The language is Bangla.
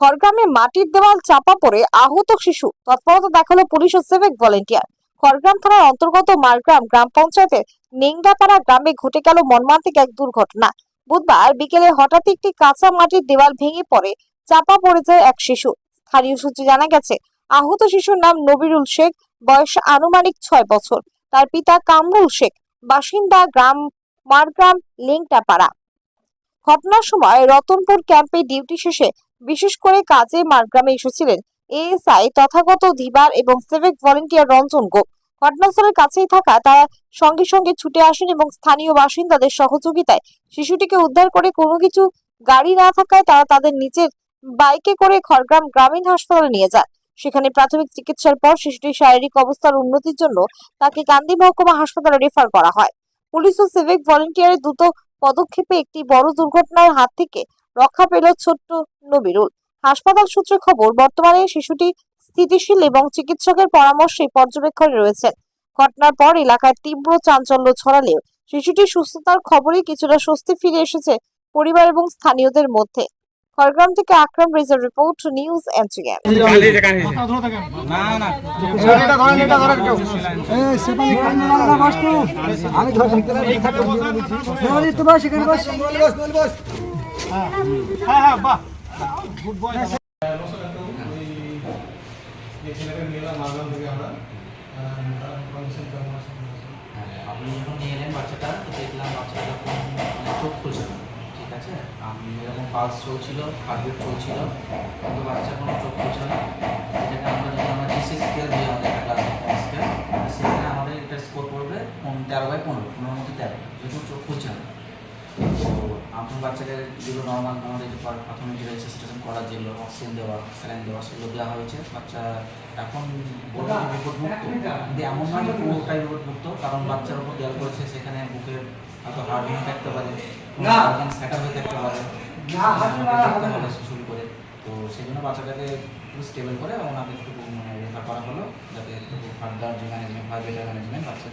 খড়গ্রামে মাটির দেওয়াল চাপা পড়ে আহত শিশু। তৎপরতা দেখাল পুলিশ ও সিভিক ভলেন্টিয়ার। খড়গ্রাম থানার অন্তর্গত মারগ্রাম গ্রাম পঞ্চায়েতের নেংডাপাড়া গ্রামে ঘটে গেল মর্মান্তিক এক দুর্ঘটনা। বুধবার বিকেলে হঠাৎ একটি কাঁচা মাটির দেওয়াল ভেঙে পড়ে, চাপা পড়ে যায় এক শিশু। স্থানীয় সূত্রে জানা গেছে, আহত শিশুর নাম নবিরুল শেখ, বয়স আনুমানিক ছয় বছর। তার পিতা কামরুল শেখ, বাসিন্দা গ্রাম মারগ্রাম লেংটাপাড়া। ঘটনার সময় রতনপুর ক্যাম্পে ডিউটি শেষে বিশেষ করে কাজে মারগ্রামে এসেছিলেন এএসআই তথাগত ধীবার এবং সিভিক ভলেন্টিয়ার রঞ্জন গোপ। ঘটনাস্থলের কাছেই থাকা তারা সঙ্গে সঙ্গে ছুটে আসেন এবং স্থানীয় বাসিন্দাদের সহযোগিতায় শিশুটিকে উদ্ধার করে কোনো কিছু গাড়ি না থাকায় তারা তাদের নিচের বাইকে করে খড়গ্রাম গ্রামীণ হাসপাতালে নিয়ে যান। সেখানে প্রাথমিক চিকিৎসার পর শিশুটির শারীরিক অবস্থার উন্নতির জন্য তাকে গান্ধী মহকুমা হাসপাতালে রেফার করা হয়। পুলিশ ও সিভিক ভলেন্টিয়ারের দ্রুত পদক্ষেপে একটি বড় দুর্ঘটনার হাত থেকে রক্ষা পেল ছোট্ট নবিরুল। হাসপাতাল সূত্রে খবর, বর্তমানে শিশুটি স্থিতিশীল এবং চিকিৎসকের পরামর্শে পর্যবেক্ষণে রয়েছে ঘটনার পর এলাকায় তীব্র চাঞ্চল্য ছড়ালেও শিশুটির সুস্থতার খবরে কিছুটা স্বস্তি ফিরে এসেছে পরিবার এবং স্থানীয়দের মধ্যে। খড়গ্রাম থেকে আকরাম রেজার রিপোর্ট নিউজ এনটিএম না না। এটা ধরেন এটা ধরেন কেউ এই সেপালি কান না বাস্তু আমি ধরে সেপালি তো বস এখানে বস হ্যাঁ হ্যাঁ বাহ। গুড বয় হ্যাঁ, আপনি যখন নিয়ে এলেন বাচ্চাটা দেখলাম বাচ্চাটা মানে চোখ খুলছে এরকম পালস চলছিল হার্টবিট চলছিল কিন্তু বাচ্চা কোনো চোখ খুলছে না। এটাকে আমরা যখন আমরা জিসি স্কেল দিই আমাদের একটা ক্লাস স্কেল সেখানে আমাদের এটা স্কোর পন- তেরো বাই পনেরো পনেরোর মধ্যে তেরো যেহেতু চোখ খুলছে না। তো আপনার বাচ্চাকে যেগুলো নর্মাল আমাদের যে প্রাথমিক যে রেজিস্ট্রেশন করার যেগুলো অক্সিজেন দেওয়া স্যালাইন দেওয়া সেগুলো দেওয়া হয়েছে বাচ্চা এখন বলব যে মুক্ত কিন্তু এমন নয় যে পুরোটাই মুক্ত কারণ বাচ্চার উপর দেওয়া করেছে সেখানে বুকের হয়তো হার্ট থাকতে পারে। হয়ে থাকতে পারে শুরু করে। তো সেই জন্য বাচ্চাটাকে একটু স্টেবল করে ওনাকে একটু মানে রেফার করা হলো যাতে একটু ফার্দার যে ম্যানেজমেন্ট বেটার ম্যানেজমেন্ট বাচ্চার